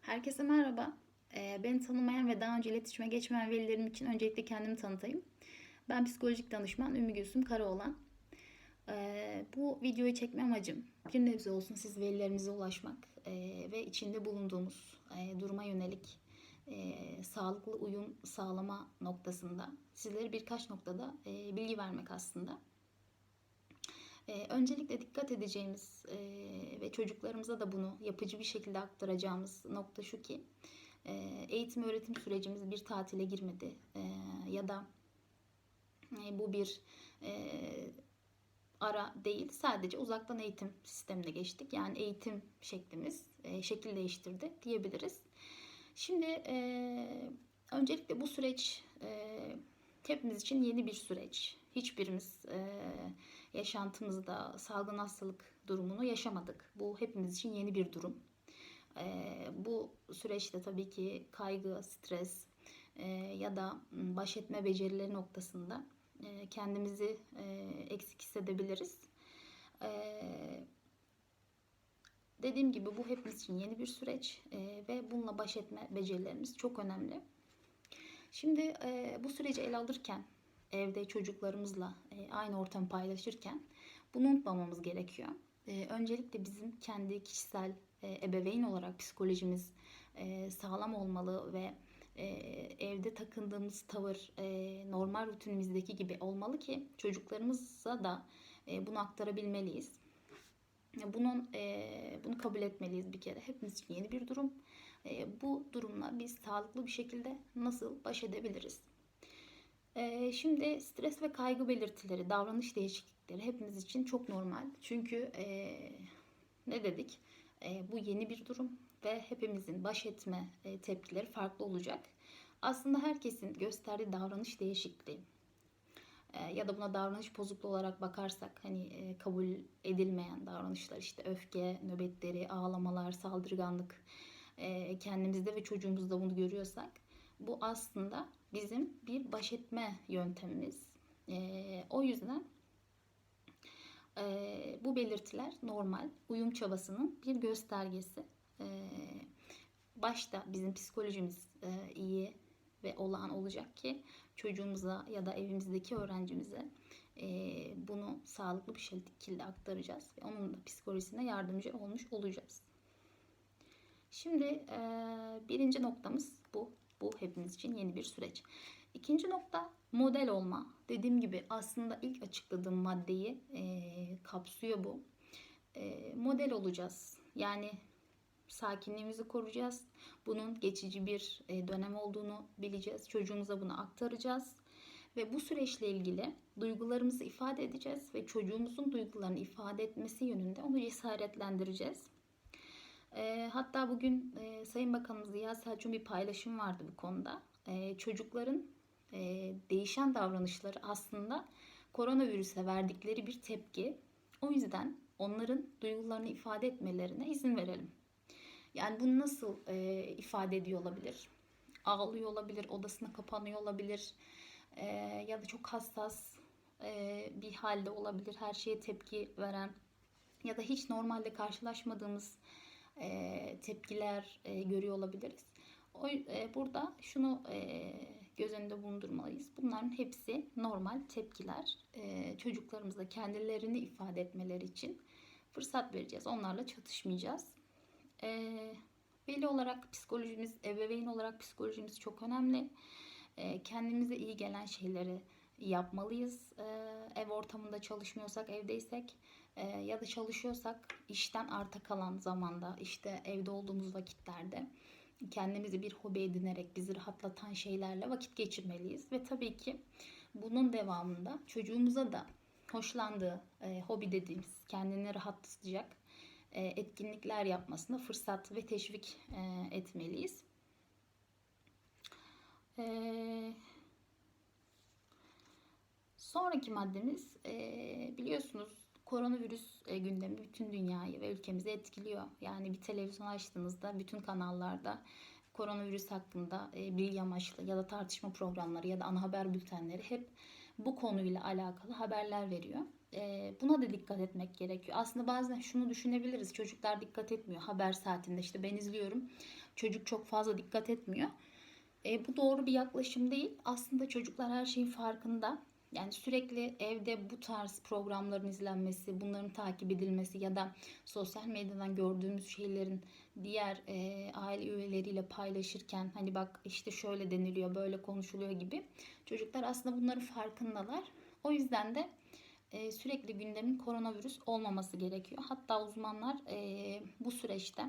Herkese merhaba. Ee, beni tanımayan ve daha önce iletişime geçmeyen velilerim için öncelikle kendimi tanıtayım. Ben psikolojik danışman Ümmü Gülsüm Karaoğlan. Ee, bu videoyu çekme amacım bir nebze olsun siz velilerimize ulaşmak ee, ve içinde bulunduğumuz e, duruma yönelik sağlıklı uyum sağlama noktasında sizlere birkaç noktada bilgi vermek aslında. Ee, öncelikle dikkat edeceğimiz e, ve çocuklarımıza da bunu yapıcı bir şekilde aktaracağımız nokta şu ki e, eğitim öğretim sürecimiz bir tatile girmedi E, ya da bu bir ara değil sadece uzaktan eğitim sistemine geçtik yani eğitim şeklimiz e, şekil değiştirdi diyebiliriz. Şimdi öncelikle bu süreç hepimiz için yeni bir süreç. Hiçbirimiz e, yaşantımızda salgın hastalık durumunu yaşamadık. Bu hepimiz için yeni bir durum. E, bu süreçte tabii ki kaygı, stres e, ya da baş etme becerileri noktasında e, kendimizi e, eksik hissedebiliriz. E, dediğim gibi bu hepimiz için yeni bir süreç e, ve bununla baş etme becerilerimiz çok önemli. Şimdi e, bu süreci ele alırken evde çocuklarımızla e, aynı ortamı paylaşırken bunu unutmamamız gerekiyor. E, öncelikle bizim kendi kişisel e, ebeveyn olarak psikolojimiz sağlam olmalı ve evde takındığımız tavır normal rutinimizdeki gibi olmalı ki çocuklarımıza da bunu aktarabilmeliyiz. Bunun bunu kabul etmeliyiz bir kere. Hepimiz için yeni bir durum. Bu durumla biz sağlıklı bir şekilde nasıl baş edebiliriz? E, şimdi stres ve kaygı belirtileri, davranış değişiklikleri hepimiz için çok normal. Çünkü e, ne dedik? E, bu yeni bir durum ve hepimizin baş etme e, tepkileri farklı olacak. Aslında herkesin gösterdiği davranış değişikliği ya da buna davranış bozukluğu olarak bakarsak hani kabul edilmeyen davranışlar işte öfke, nöbetleri, ağlamalar, saldırganlık kendimizde ve çocuğumuzda bunu görüyorsak bu aslında bizim bir baş etme yöntemimiz. E, o yüzden e, bu belirtiler normal uyum çabasının bir göstergesi. E, başta bizim psikolojimiz e, iyi ve olağan olacak ki çocuğumuza ya da evimizdeki öğrencimize e, bunu sağlıklı bir şekilde aktaracağız ve onun da psikolojisine yardımcı olmuş olacağız. Şimdi e, birinci noktamız bu. Bu hepimiz için yeni bir süreç. İkinci nokta model olma. Dediğim gibi aslında ilk açıkladığım maddeyi e, kapsıyor bu. E, model olacağız. Yani sakinliğimizi koruyacağız. Bunun geçici bir e, dönem olduğunu bileceğiz. Çocuğumuza bunu aktaracağız. Ve bu süreçle ilgili duygularımızı ifade edeceğiz ve çocuğumuzun duygularını ifade etmesi yönünde onu cesaretlendireceğiz. E, hatta bugün e, Sayın Bakanımız Ziya Selçuk'un bir paylaşım vardı bu konuda. E, çocukların e, değişen davranışları aslında koronavirüse verdikleri bir tepki. O yüzden onların duygularını ifade etmelerine izin verelim. Yani bunu nasıl e, ifade ediyor olabilir? Ağlıyor olabilir, odasına kapanıyor olabilir e, ya da çok hassas e, bir halde olabilir. Her şeye tepki veren ya da hiç normalde karşılaşmadığımız e, tepkiler e, görüyor olabiliriz. O, e, burada şunu e, göz önünde bulundurmalıyız. Bunların hepsi normal tepkiler. E, çocuklarımıza kendilerini ifade etmeleri için fırsat vereceğiz. Onlarla çatışmayacağız. E, veli olarak psikolojimiz, ebeveyn olarak psikolojimiz çok önemli. E, kendimize iyi gelen şeyleri yapmalıyız. E, ev ortamında çalışmıyorsak, evdeysek e, ya da çalışıyorsak işten arta kalan zamanda, işte evde olduğumuz vakitlerde kendimizi bir hobi edinerek bizi rahatlatan şeylerle vakit geçirmeliyiz. Ve tabii ki bunun devamında çocuğumuza da hoşlandığı e, hobi dediğimiz kendini rahatlatacak e, etkinlikler yapmasına fırsat ve teşvik e, etmeliyiz. E, sonraki maddemiz biliyorsunuz koronavirüs e, gündemi bütün dünyayı ve ülkemizi etkiliyor. Yani bir televizyon açtığınızda bütün kanallarda koronavirüs hakkında e, bilgi amaçlı ya da tartışma programları ya da ana haber bültenleri hep bu konuyla alakalı haberler veriyor. e, buna da dikkat etmek gerekiyor. Aslında bazen şunu düşünebiliriz. Çocuklar dikkat etmiyor. Haber saatinde işte ben izliyorum. Çocuk çok fazla dikkat etmiyor. E, bu doğru bir yaklaşım değil. Aslında çocuklar her şeyin farkında. Yani sürekli evde bu tarz programların izlenmesi, bunların takip edilmesi ya da sosyal medyadan gördüğümüz şeylerin diğer e, aile üyeleriyle paylaşırken hani bak işte şöyle deniliyor, böyle konuşuluyor gibi çocuklar aslında bunların farkındalar. O yüzden de e, sürekli gündemin koronavirüs olmaması gerekiyor. Hatta uzmanlar e, bu süreçte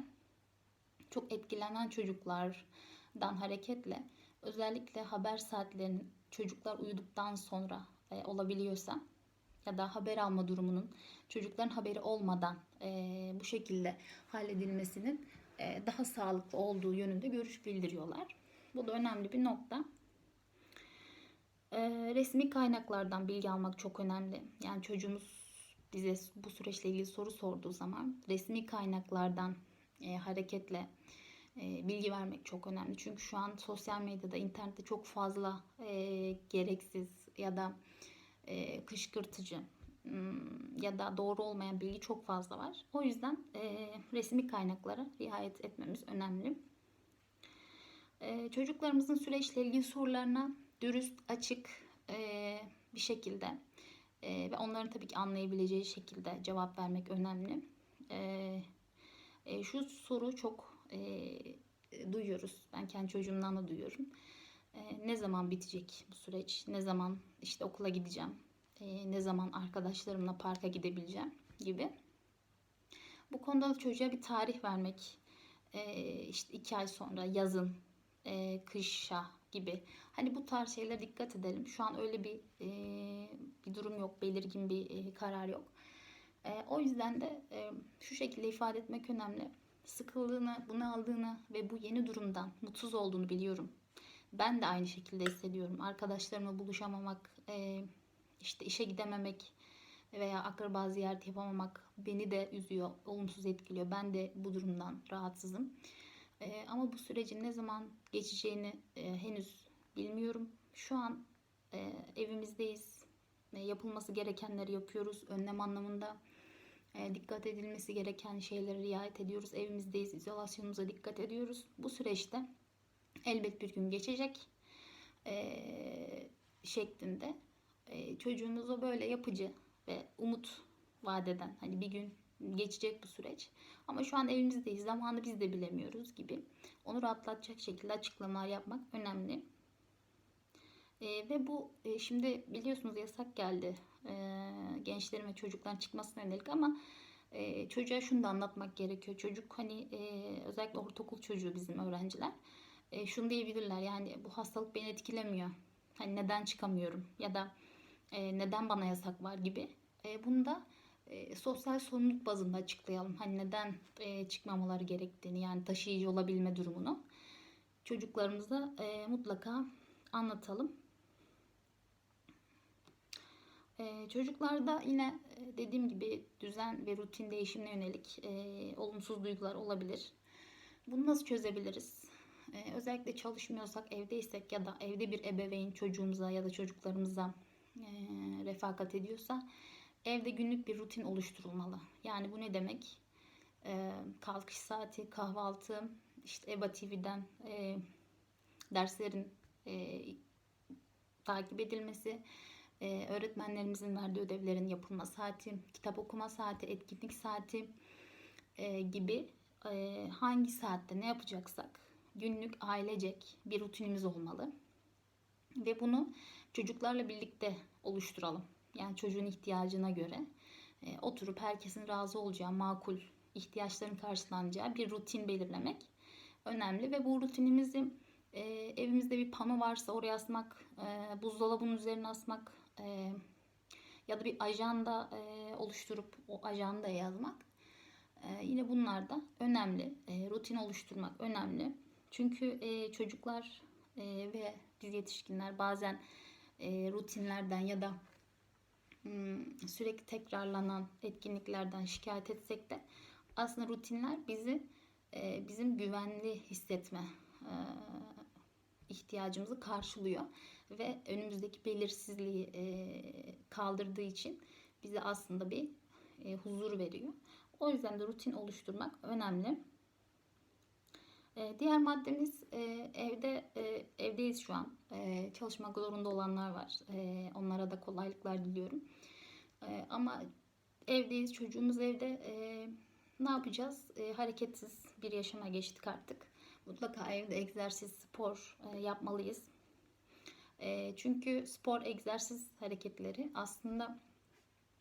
çok etkilenen çocuklardan hareketle özellikle haber saatlerinin çocuklar uyuduktan sonra e, olabiliyorsa ya da haber alma durumunun çocukların haberi olmadan e, bu şekilde halledilmesinin e, daha sağlıklı olduğu yönünde görüş bildiriyorlar. Bu da önemli bir nokta. E, resmi kaynaklardan bilgi almak çok önemli. Yani çocuğumuz bize bu süreçle ilgili soru sorduğu zaman resmi kaynaklardan e, hareketle e, bilgi vermek çok önemli. Çünkü şu an sosyal medyada, internette çok fazla e, gereksiz ya da e, kışkırtıcı hmm, ya da doğru olmayan bilgi çok fazla var. O yüzden e, resmi kaynaklara riayet etmemiz önemli. E, çocuklarımızın süreçle ilgili sorularına dürüst, açık e, bir şekilde e, ve onların tabii ki anlayabileceği şekilde cevap vermek önemli. E, e, şu soru çok e, duyuyoruz. Ben kendi çocuğumdan da duyuyorum. E, ne zaman bitecek bu süreç? Ne zaman işte okula gideceğim? E, ne zaman arkadaşlarımla parka gidebileceğim gibi. Bu konuda da çocuğa bir tarih vermek, e, işte iki ay sonra yazın, e, kışa gibi. Hani bu tarz şeylere dikkat edelim. Şu an öyle bir e, bir durum yok, belirgin bir e, karar yok. E, o yüzden de e, şu şekilde ifade etmek önemli. Sıkıldığını, bunu aldığını ve bu yeni durumdan mutsuz olduğunu biliyorum. Ben de aynı şekilde hissediyorum. Arkadaşlarımla buluşamamak, e, işte işe gidememek veya akraba ziyareti yapamamak beni de üzüyor, olumsuz etkiliyor. Ben de bu durumdan rahatsızım. E, ama bu sürecin ne zaman geçeceğini e, henüz bilmiyorum. Şu an evimizdeyiz. Yapılması gerekenleri yapıyoruz. Önlem anlamında e, dikkat edilmesi gereken şeylere riayet ediyoruz. Evimizdeyiz. izolasyonumuza dikkat ediyoruz. Bu süreçte elbet bir gün geçecek e, şeklinde e, çocuğunuza böyle yapıcı ve umut vadeden hani bir gün geçecek bu süreç. Ama şu an evimizdeyiz. Zamanı biz de bilemiyoruz gibi. Onu rahatlatacak şekilde açıklamalar yapmak önemli. E, ve bu e, şimdi biliyorsunuz yasak geldi e, gençlerin ve çocukların çıkmasına yönelik ama e, çocuğa şunu da anlatmak gerekiyor. Çocuk hani e, özellikle ortaokul çocuğu bizim öğrenciler e, şunu diyebilirler yani bu hastalık beni etkilemiyor. Hani neden çıkamıyorum ya da e, neden bana yasak var gibi. E, bunu da e, sosyal sorumluluk bazında açıklayalım. Hani neden e, çıkmamaları gerektiğini yani taşıyıcı olabilme durumunu çocuklarımıza e, mutlaka anlatalım. E, çocuklarda yine e, dediğim gibi düzen ve rutin değişimine yönelik e, olumsuz duygular olabilir. Bunu nasıl çözebiliriz? E, özellikle çalışmıyorsak, evdeysek ya da evde bir ebeveyn çocuğumuza ya da çocuklarımıza e, refakat ediyorsa evde günlük bir rutin oluşturulmalı. Yani bu ne demek? E, kalkış saati, kahvaltı, işte EBA TV'den derslerin takip edilmesi, e, öğretmenlerimizin verdiği ödevlerin yapılma saati, kitap okuma saati, etkinlik saati e, gibi e, hangi saatte ne yapacaksak günlük ailecek bir rutinimiz olmalı. Ve bunu çocuklarla birlikte oluşturalım. Yani çocuğun ihtiyacına göre e, oturup herkesin razı olacağı, makul ihtiyaçların karşılanacağı bir rutin belirlemek önemli. Ve bu rutinimizi evimizde bir pano varsa oraya asmak, e, buzdolabının üzerine asmak e, ya da bir ajanda e, oluşturup o ajandaya yazmak. E, yine bunlar da önemli. E, rutin oluşturmak önemli. Çünkü e, çocuklar e, ve biz yetişkinler bazen e, rutinlerden ya da hmm, sürekli tekrarlanan etkinliklerden şikayet etsek de aslında rutinler bizi e, bizim güvenli hissetme e, ihtiyacımızı karşılıyor ve önümüzdeki belirsizliği e, kaldırdığı için bize aslında bir e, huzur veriyor. O yüzden de rutin oluşturmak önemli. E, diğer maddemiz e, evde e, evdeyiz şu an. E, çalışmak zorunda olanlar var. E, onlara da kolaylıklar diliyorum. E, ama evdeyiz, çocuğumuz evde. E, ne yapacağız? E, hareketsiz bir yaşama geçtik artık. Mutlaka evde egzersiz, spor e, yapmalıyız. E, çünkü spor, egzersiz hareketleri aslında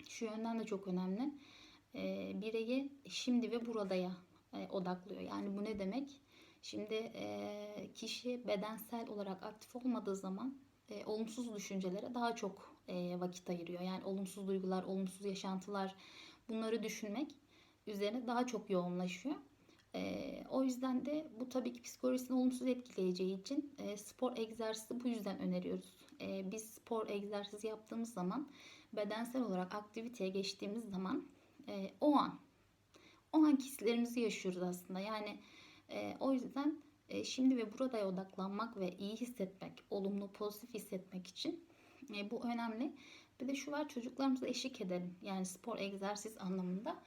şu yönden de çok önemli. E, bireyi şimdi ve buradaya e, odaklıyor. Yani bu ne demek? Şimdi e, kişi bedensel olarak aktif olmadığı zaman e, olumsuz düşüncelere daha çok e, vakit ayırıyor. Yani olumsuz duygular, olumsuz yaşantılar bunları düşünmek üzerine daha çok yoğunlaşıyor. E, o yüzden de bu tabii ki psikolojisini olumsuz etkileyeceği için e, spor egzersizi bu yüzden öneriyoruz. E, biz spor egzersizi yaptığımız zaman bedensel olarak aktiviteye geçtiğimiz zaman e, o an o an hislerimizi yaşıyoruz aslında. Yani e, o yüzden e, şimdi ve burada odaklanmak ve iyi hissetmek, olumlu, pozitif hissetmek için e, bu önemli. Bir de şu var çocuklarımıza eşlik edelim. Yani spor, egzersiz anlamında.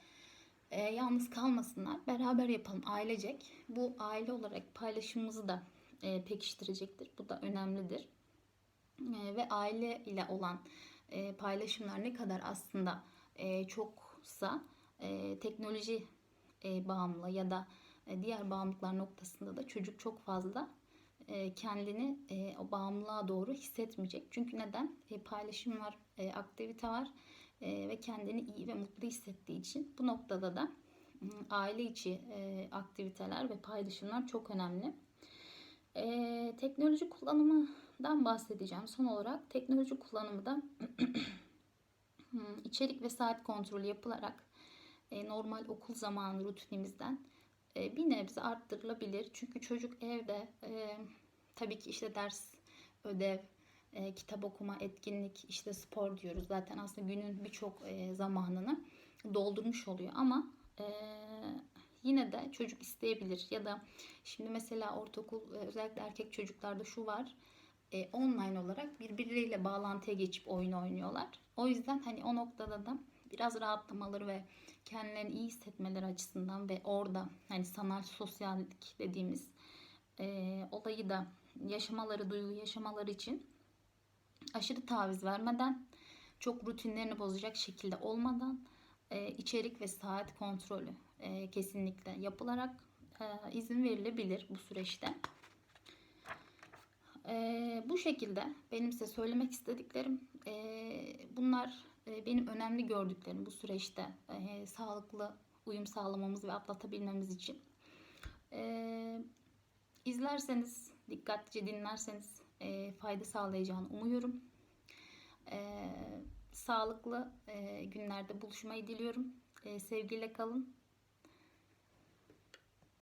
E, yalnız kalmasınlar. Beraber yapalım ailecek. Bu aile olarak paylaşımımızı da e, pekiştirecektir. Bu da önemlidir. E, ve aile ile olan e, paylaşımlar ne kadar aslında e, çoksa e, teknoloji e, bağımlı ya da e, diğer bağımlılıklar noktasında da çocuk çok fazla e, kendini e, o bağımlılığa doğru hissetmeyecek. Çünkü neden? E, paylaşım var, e, aktivite var e, ve kendini iyi ve mutlu hissettiği için bu noktada da aile içi e, aktiviteler ve paylaşımlar çok önemli. E, teknoloji kullanımından bahsedeceğim. Son olarak teknoloji kullanımı da içerik ve saat kontrolü yapılarak e, normal okul zamanı rutinimizden bir nebze arttırılabilir. Çünkü çocuk evde tabii ki işte ders, ödev, e, kitap okuma, etkinlik, işte spor diyoruz. Zaten aslında günün birçok e, zamanını doldurmuş oluyor ama e, yine de çocuk isteyebilir ya da şimdi mesela ortaokul e, özellikle erkek çocuklarda şu var e, online olarak birbirleriyle bağlantıya geçip oyun oynuyorlar. O yüzden hani o noktada da biraz rahatlamaları ve kendilerini iyi hissetmeleri açısından ve orada hani sanal sosyallik dediğimiz e, olayı da yaşamaları, duygu yaşamaları için aşırı taviz vermeden, çok rutinlerini bozacak şekilde olmadan e, içerik ve saat kontrolü e, kesinlikle yapılarak e, izin verilebilir bu süreçte. E, bu şekilde benim size söylemek istediklerim e, bunlar e, benim önemli gördüklerim bu süreçte e, sağlıklı uyum sağlamamız ve atlatabilmemiz için. E, izlerseniz, dikkatlice dinlerseniz e, fayda sağlayacağını umuyorum. E, sağlıklı e, günlerde buluşmayı diliyorum. E, sevgiyle kalın.